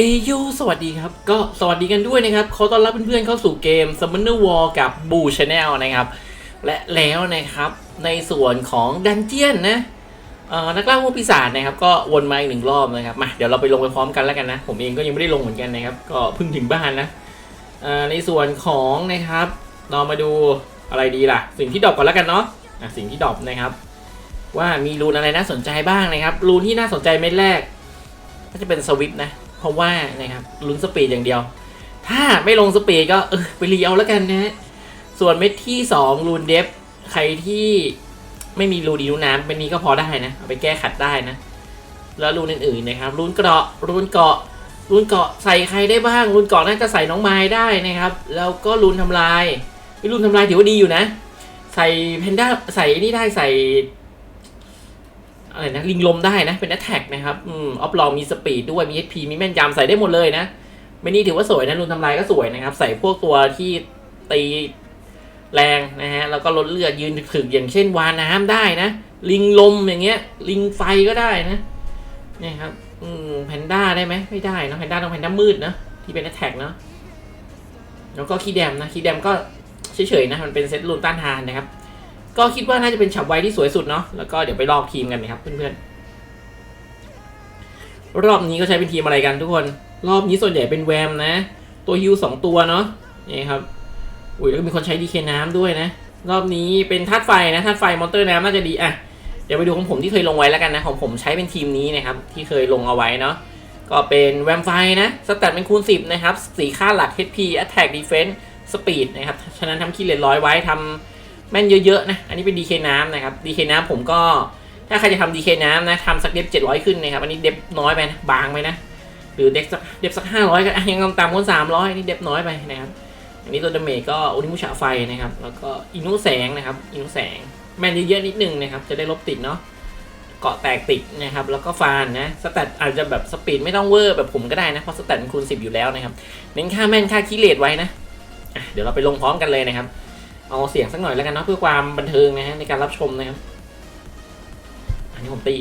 เอโยสวัสดีครับ ก็สวัสดีกันด้วยนะครับขอต้อนรับเพื่อนๆเข้าสู่เกม Summoner War กับ Boo Channel นะครับ และแล้วนะครับในส่วนของดันเจียนนะเอ่อนักล่าพวกปีศาจนะครับ ก็วนมาอีกหนึ่งรอบนะครับมาเดี๋ยวเราไปลงไปพร้อมกันแล้วกันนะ ผมเองก็ยังไม่ได้ลงเหมือนกันนะครับ ก็เพิ่งถึงบ้านนะเอ่อในส่วนของนะครับเรามาดูอะไรดีล่ะ สิ่งที่ดรอปก่อนแล้วกันเนาะอะสิ่งที่ดรอปนะครับ ว่ามีรูนอะไรน่าสนใจบ้างนะครับรูนที่น่าสนใจเม็ดแรกก็จะเป็นสวิปนะ เพราะว่านะครับลุ้นสปีดอย่างเดียว ถ้าไม่ลงสปีดก็เออไปรีเอาแล้วกันนะส่วนเม็ดที่2รูนเดฟใครที่ไม่มีรูดีรูน้ำเป็นนี้ก็พอได้นะเอาไปแก้ขัดได้นะ แล้วรูนอื่นๆนะครับรูนเกราะรูนเกาะรูนเกาะใส่ใครได้บ้าง รูนเกาะน่าจะใส่น้องไม้ได้นะครับ แล้วก็รูนทำลายรูนทำลายถือว่าดีอยู่นะ ใส่เพนด้าใส่นี่ได้ใส่ อะไรนะลิงลมได้นะ เป็น a t แทกนะครับอืมออฟลองมีสปีดด้วยมี HP มีแม่นยำใส่ได้หมดเลยนะไม่นี่ถือว่าสวยนะรุนทำลายก็สวยนะครับ ใส่พวกตัวที่ตีแรงนะฮะแล้วก็ลดเลือดยืนถึกอย่างเช่นวาน้ำได้นะ ลิงลมอย่างเงี้ย ลิงไฟก็ได้นะนี่ครับอืมแพนด้าได้ไหมไม่ได้นะแพนด้าต้องแพนด้ามืดนะที่เป็น a t แทกเนาะแล้วก็คีแดมนะคีแดมก็เฉยๆนะมันเป็นเซตรุนต้านทานนะครับ ก็คิดว่าน่าจะเป็นฉับไวที่สวยสุดเนาะแล้วก็เดี๋ยวไปลอกทีมกันนะครับเพื่อนๆรอบนี้ก็ใช้เป็นทีมอะไรกันทุกคน รอบนี้ส่วนใหญ่เป็นแวมนะ ตัวฮิวสองตัวเนาะนี่ครับอุ้ยแล้วก็มีคนใช้ดีเคน้ำด้วยนะ รอบนี้เป็นธาตุไฟนะธาตุไฟมอนเตอร์น้ำน่าจะดีอะเดี๋ยวไปดูของผมที่เคยลงไว้แล้วกันนะของผมใช้เป็นทีมนี้นะครับที่เคยลงเอาไว้เนาะก็เป็นแวมไฟนะสแตทเป็นคูณ 10 นะครับสีค่าหลัก HP Attack Defense Speed นะครับฉะนั้นทำคีเลนร้อยไว้ทำ แม่นเยอะๆนะ อันนี้เป็น DK น้ำนะครับ DK น้ำผมก็ ถ้าใครจะทำ DK น้ำนะทำสักเดฟ700ขึ้นนะครับ อันนี้เดฟน้อยไปนะ บางไปนะ หรือเดฟสักเดฟสัก500ก็อะยังต่ำกว่า300อันนี้เดฟน้อยไปนะครับ อันนี้ตัวดาเมจก็โอนิมุชะไฟนะครับ แล้วก็อินุแสงนะครับ อินุแสง แม่นเยอะๆนิดนึงนะครับ จะได้ลบติดเนาะ เกาะแตกติดนะครับ แล้วก็ฟานนะ สแตทอาจจะแบบสปีดไม่ต้องเวอร์แบบผมก็ได้นะ เพราะสแตทมันคูณ10อยู่แล้วนะครับ เน้นค่าแม่นค่าคิเลตไว้นะะเดี๋ยวเราไปลงพร้อมกันเลยนะครับ เอาเสียงสักหน่อยแล้วกันนะเพื่อความบันเทิงนะฮะในการรับชมนะครับ อันนี้ผมตี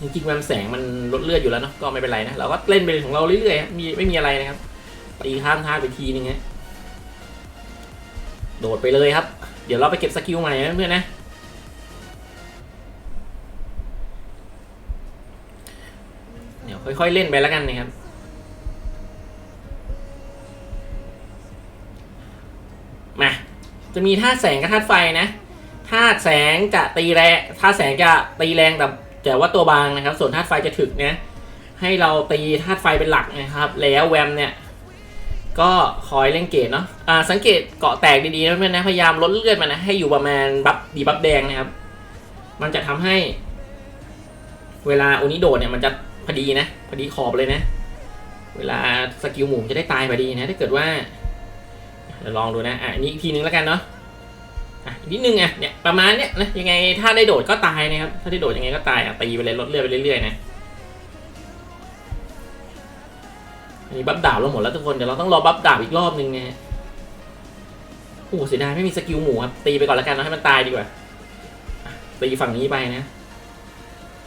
จริงๆแวมแสงมันลดเลือดอยู่แล้วเนาะก็ไม่เป็นไรนะเราก็เล่นไปของเราเรื่อยๆมีไม่มีอะไรนะครับตีข้ามท่าไปทีนึงฮะโดดไปเลยครับ เดี๋ยวเราไปเก็บสกิลใหม่นะเพื่อนๆนะเดี๋ยวค่อยๆเล่นไปแล้วกันนะครับ จะมีธาตุแสงกับธาตุไฟนะธาตุแสงจะตีแรงธาตุแสงจะตีแรงแต่แต่ว่าตัวบางนะครับ ส่วนธาตุไฟจะถึกนะให้เราตีธาตุไฟเป็นหลักนะครับ แล้วแวมเนี่ยก็คอยเล่นเกตเนาะอ่าสังเกตเกาะแตกดีๆนะเพื่อนนะพยายามลดเลือดมันนะให้อยู่ประมาณบัฟดีบัฟแดงนะครับ มันจะทำให้ เวลาโอนิโดดเนี่ยมันจะพอดีนะ พอดีขอบเลยนะ เวลาสกิลหมูมันจะได้ตายพอดีนะถ้าเกิดว่า เดี๋ยวลองดูนะอะอันนี้อีกทีนึงแล้วกันเนาะอะนิดนึงอะเนี่ยประมาณเนี้ยนะยังไงถ้าได้โดดก็ตายนะครับถ้าได้โดดยังไงก็ตายอะตีไปเลยลดเลือดไปเรื่อยๆนะอันนี้บัฟดาบเราหมดแล้วทุกคนเดี๋ยวเราต้องรอบัฟดาบอีกรอบนึงนะโอ้เสียดายไม่มีสกิลหมูครับตีไปก่อนแล้วกันเนาะให้มันตายดีกว่าตีฝั่งนี้ไปนะ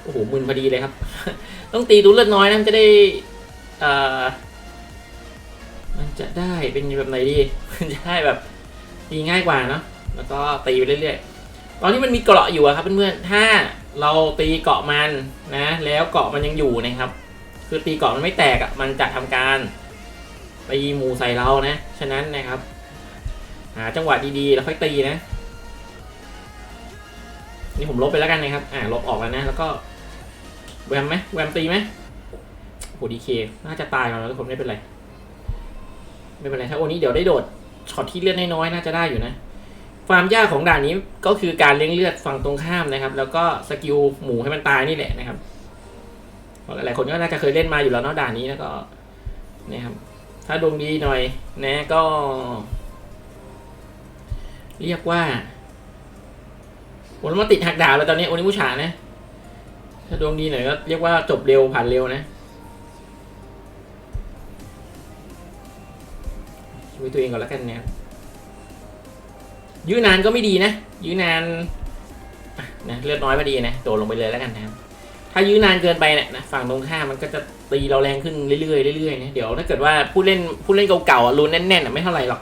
โอ้โหมึนพอดีเลยครับ ต้องตีตัวเลือดน้อยนะมันจะได้อ่อ มันจะได้เป็นแบบไหนดี มันจะได้แบบตีง่ายกว่าเนาะ แล้วก็ตีไปเรื่อยๆ ตอนนี้มันมีเกราะอยู่อะครับเพื่อนๆ ถ้าเราตีเกาะมันนะ แล้วเกาะมันยังอยู่นะครับ คือตีเกาะมันไม่แตกอะมันจะทำการตีหมูใส่เรานะ ฉะนั้นนะครับ หาจังหวะดีๆ แล้วค่อยตีนะ นี่ผมลบไปแล้วกันนะครับ อ่าลบออกแล้วนะ แล้วก็แวมไหมแวมตีไหมโหดีเค น่าจะตายแล้วทุกคนไม่เป็นไร ไม่เป็นไรถ้าโอนี้เดี๋ยวได้โดดช็อตที่เลือดน้อยๆน่าจะได้อยู่นะ ความยากของด่านนี้ก็คือการเลี้ยงเลือดฝั่งตรงข้ามนะครับ แล้วก็สกิลหมูให้มันตายนี่แหละนะครับหลายๆคนก็น่าจะเคยเล่นมาอยู่แล้วเนาะด่านนี้แล้วก็เนี่ยครับถ้าดวงดีหน่อยนะก็ เรียกว่าโอ้แล้วมาติดหักดาบแล้วตอนนี้โอนิมุชานะ ถ้าดวงดีหน่อยก็เรียกว่าจบเร็วผ่านเร็วนะ ช่วยตัวเองก่อนแล้วกันเนี่ยยื้อนานก็ไม่ดีนะ ยื้อนานนะเลือดน้อยพอดีนะโดดลงไปเลยแล้วกันนะครับถ้ายื้อนานเกินไปเนี่ยนะฝั่งตรงข้ามมันก็จะตีเราแรงขึ้นเรื่อยๆเรื่อยๆนะเดี๋ยวถ้าเกิดว่าผู้เล่นผู้เล่นเก่าๆรุนแน่นๆไม่เท่าไหร่หรอก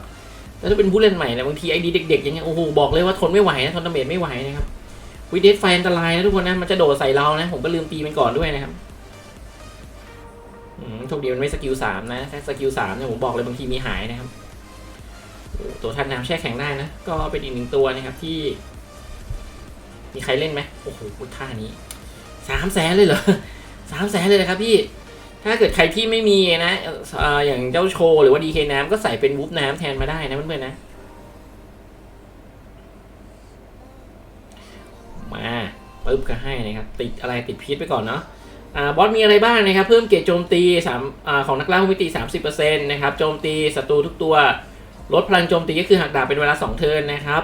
แล้วถ้าเป็นผู้เล่นใหม่เนี่ยบางทีไอ้ดีเด็กๆอย่างเงี้ยโอ้โหบอกเลยว่าทนไม่ไหวนะทนดาเมจไม่ไหวนะครับวิเดสไฟอันตรายนะทุกคนนะมันจะโดดใส่เรานะผมก็ลืมตีมันก่อนด้วยนะครับอืมโชคดีมันไม่สกิลสามนะถ้าสกิลสามเนี่ยผมบอกเลยบางทีมีหายนะครับ ตัวทันน้ำแช่แข็งได้นะ ก็เป็นอีกหนึ่งตัวนะครับที่ มีใครเล่นไหมโอ้โหท่านี้สามแสนเลยเหรอสามแสนเลยนะครับพี่ ถ้าเกิดใครที่ไม่มีนะอย่างเจ้าโชว์หรือว่าดีเคน้ำก็ใส่เป็นวูฟน้ำแทนมาได้นะเพื่อนๆนะ มาปึ๊บก็ให้นะครับ ติดอะไรติดพีชไปก่อนเนาะอบอสมีอะไรบ้างนะครับ เพิ่มเกรดโจมตีสามอของนักล่าผู้มิติ 30%นะครับ โจมตีศัตรูทุกตัว ลดพลังโจมตีก็คือหักดาบเป็นเวลา 2 เทิร์นนะครับ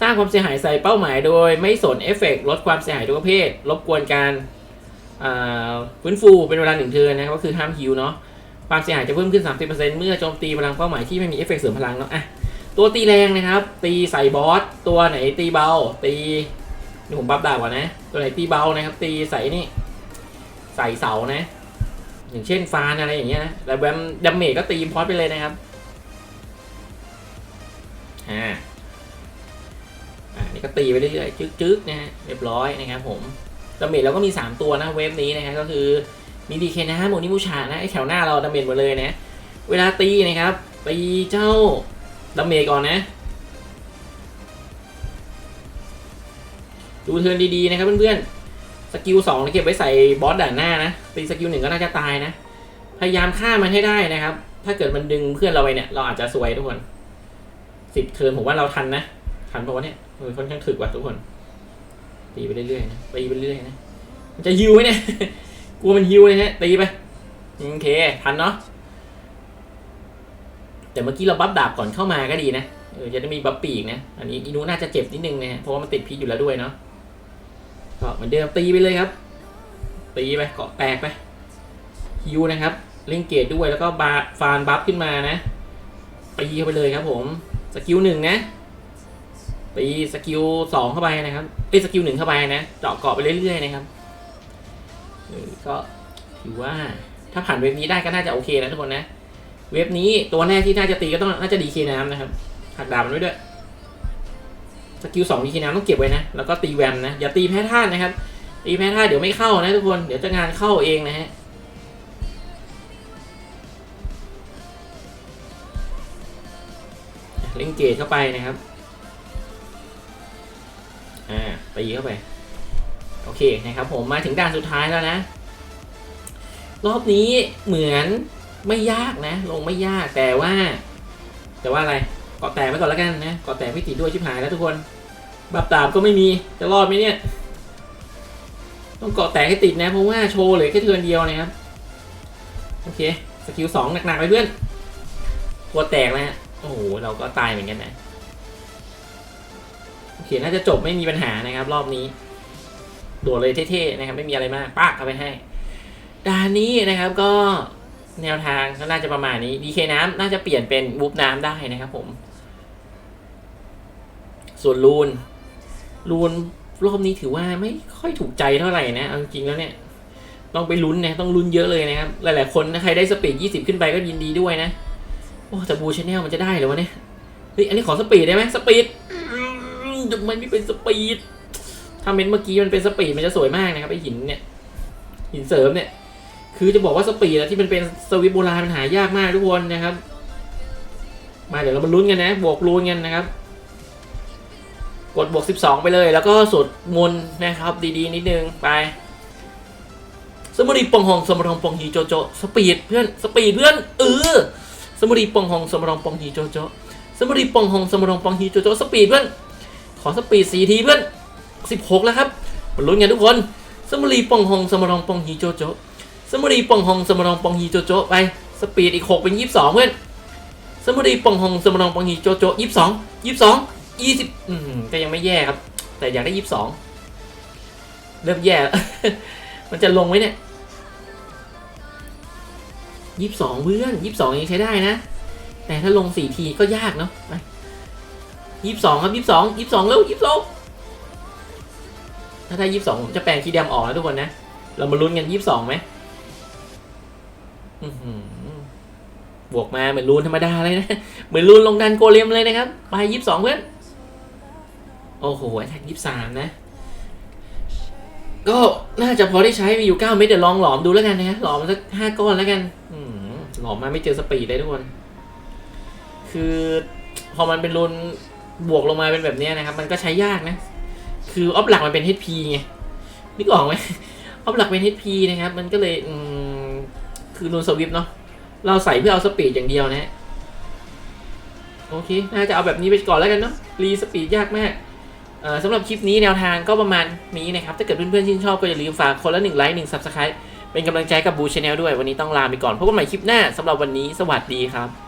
สร้างความเสียหายใส่เป้าหมายโดยไม่สนเอฟเฟกลดความเสียหายทุกประเภทรบกวนการฟื้นฟูเป็นเวลาหนึ่งเทิร์นนะครับก็คือห้ามฮิวเนาะความเสียหายจะเพิ่มขึ้น 30%เมื่อโจมตีพลังเป้าหมายที่ไม่มีเอฟเฟกเสริมพลังเนาะอะตัวตีแรงนะครับ ตีใส่บอสตัวไหนตีเบา ตีนี่ผมบัฟดาบก่อนนะ ตัวไหนตีเบานะครับ ตีใส่นี่ ใส่เสานะ อย่างเช่นฟานอะไรอย่างเงี้ยนะแล้วแบมดัมเมจก็ตีพอสไปเลยนะครับ อ่าอ่านี่ก็ตีไปเรื่อยๆจึ๊กๆนะฮะเรียบร้อยนะครับผมดาเมจเราก็มี 3 ตัวนะเวฟนี้นะฮะก็คือมีดีเคนะโมนิมูชานะไอแถวหน้าเราดาเมจหมดเลยนะ เวลาตีนะครับตีเจ้าดาเมจก่อนนะ ดูเทิร์นดีๆนะครับเพื่อนๆสกิลสองเก็บไว้ใส่บอสด่านหน้านะตีสกิลหนึ่งก็น่าจะตายนะ พยายามฆ่ามันให้ได้นะครับ ถ้าเกิดมันดึงเพื่อนเราไปเนี่ยเราอาจจะซวยทุกคน สิบเทิร์นผมว่าเราทันนะ ทันเพราะว่าเนี่ยค่อนข้างถึกว่ะทุกคน ตีไปเรื่อยๆนะตีไปเรื่อยๆนะ มันจะฮิวไหมเนี่ย กลัวมันฮิวเลยฮะตีไป โอเค ทันเนาะ แต่เมื่อกี้เราบัฟดาบก่อนเข้ามาก็ดีนะเออจะได้มีบัฟปีกนะ อันนี้อีนูน่าจะเจ็บนิดนึงนะฮะเพราะว่ามันติดพิษอยู่แล้วด้วยเนาะ ก็เหมือนเดิมตีไปเลยครับ ตีไปเกาะแตกไปฮิวนะครับ เล่นเกตด้วยแล้วก็บาฟานบัฟขึ้นมานะตีเข้าไปเลยครับผม สกิลหนึ่งนะตีสกิลสองเข้าไปนะครับเอ้สกิลหนึ่งเข้าไปนะเจาะเกาะไปเรื่อยๆนะครับก็ถือว่าถ้าผ่านเวฟนี้ได้ก็น่าจะโอเคนะทุกคนนะ เวฟนี้ตัวแรกที่น่าจะตีก็ต้องน่าจะดีเคน้ำนะครับหักดาบมันไว้ด้วยสกิลสองดีเคน้ำต้องเก็บไว้นะแล้วก็ตีแวมนะอย่าตีแพ้ท่าตุนะครับตีแพ้ท่าตุเดี๋ยวไม่เข้านะทุกคนเดี๋ยวจะงานเข้าเองนะฮะ เล่นเกตเข้าไปนะครับอ่าตีเข้าไป โอเคนะครับผมมาถึงด่านสุดท้ายแล้วนะ รอบนี้เหมือนไม่ยากนะ ลงไม่ยากแต่ว่า แต่ว่าอะไรเกาะแตกไว้ก่อนแล้วกันนะเกาะแตกไม่ติดด้วยชิบหายแล้วทุกคนบับตาบก็ไม่มีจะรอดไหมเนี่ย ต้องเกาะแตกให้ติดนะเพราะว่าโชว์เลือแค่เทือนเดียวนะครับโอเคสกิลสองหนักๆไปเพื่อนตัวแตกแล้ว โอ้โห เราก็ตายเหมือนกันนะ โอเค น่าจะจบไม่มีปัญหานะครับ รอบนี้ โดดเลยเท่ๆนะครับ ไม่มีอะไรมากปากเข้าไปให้ด่านนี้นะครับก็แนวทางก็น่าจะประมาณนี้ ดีเคน้ำน่าจะเปลี่ยนเป็นบูฟน้ำได้นะครับผม ส่วนลูน ลูนรอบนี้ถือว่าไม่ค่อยถูกใจเท่าไหร่นะเอาจริงแล้วเนี่ยต้องไปลุ้นนะต้องลุ้นเยอะเลยนะครับ หลายๆคนนะใครได้สปีด 20 ขึ้นไปก็ยินดีด้วยนะ โอ้แต่บูชแนลมันจะได้เหรอวะเนี่ยเฮ้ยอันนี้ขอสปีดได้ไหมสปีดทำไมไม่เป็นสปีดถ้าเม้นเมื่อกี้มันเป็นสปีดมันจะสวยมากนะครับไอหินเนี่ย หินเสริมเนี่ย คือจะบอกว่าสปีดที่มันเป็นสวิตโบราณมันหายากมากทุกคนนะครับ มาเดี๋ยวเรามาลุ้นกันนะ บวกลุ้นกันนะครับกดบวก 12 ไปเลย แล้วก็สวดมนต์นะครับ ดีๆ นิดนึง ไป สมุรีปองหองสมรองปองฮีโจโจ สปีดเพื่อน สปีดเพื่อน เออ สมุรีปองหงสมรองปองฮีโจโจสมุรีปองหงสมรองปองฮีโจโจสปีดเพื่อนขอสปีดสี่ทีเพื่อน16 แล้วครับมาลุ้นกันทุกคน สมุรีปองหงสมรองปองฮีโจโจสมุรีปองหงสมรองปองฮีโจโจไปสปีดอีก 6 เป็น 22 เพื่อนสมุรีปองหงสมรองปองฮีโจโจ22 22 20อืมก็ยังไม่แย่ครับ แต่อยากได้ 22 เริ่มแย่ มันจะลงไหมเนี่ย 22เพื่อน22ยังใช้ได้นะ แต่ถ้าลง4ทีก็ยากเนาะไป22ครับ22 22เร็ว22ถ้าได้22ผมจะแปลงคีย์แดมออกนะทุกคนนะ เรามาลุ้นกันยี่สิบสองไหมบวกมาเหมือนลูนธรรมดาเลยนะ เหมือนลูนลงดันโกเลมเลยนะครับ ไปยี่สิบสองเพื่อน โอ้โหแท็กยี่สิบสามนะ ก็น่าจะพอได้ใช้มีอยู่เก้าเม็ดเดี๋ยวลองหลอมดูแล้วกันนะฮะหลอมสักห้าก้อนแล้วกันหลอมมาไม่เจอสปีดเลยทุกคน คือพอมันเป็นรุนบวกลงมาเป็นแบบนี้นะครับ มันก็ใช้ยากนะ คือออฟหลักมันเป็น HP ไงนึกออกไหมออฟหลักเป็น HP นะครับ มันก็เลยคือรุนสวิปเนาะเราใส่เพื่อเอาสปีดอย่างเดียวนะโอเค น่าจะเอาแบบนี้ไปก่อนแล้วกันเนาะรีสปีดยากมาก สำหรับคลิปนี้แนวทางก็ประมาณนี้นะครับ ถ้าเกิดเพื่อนๆชื่นชอบก็อย่าลืมฝากคนละหนึ่งไลค์หนึ่งซับสไครต์เป็นกำลังใจกับบูชาแนลด้วย วันนี้ต้องลาไปก่อนพบกันใหม่คลิปหน้าสำหรับวันนี้สวัสดีครับ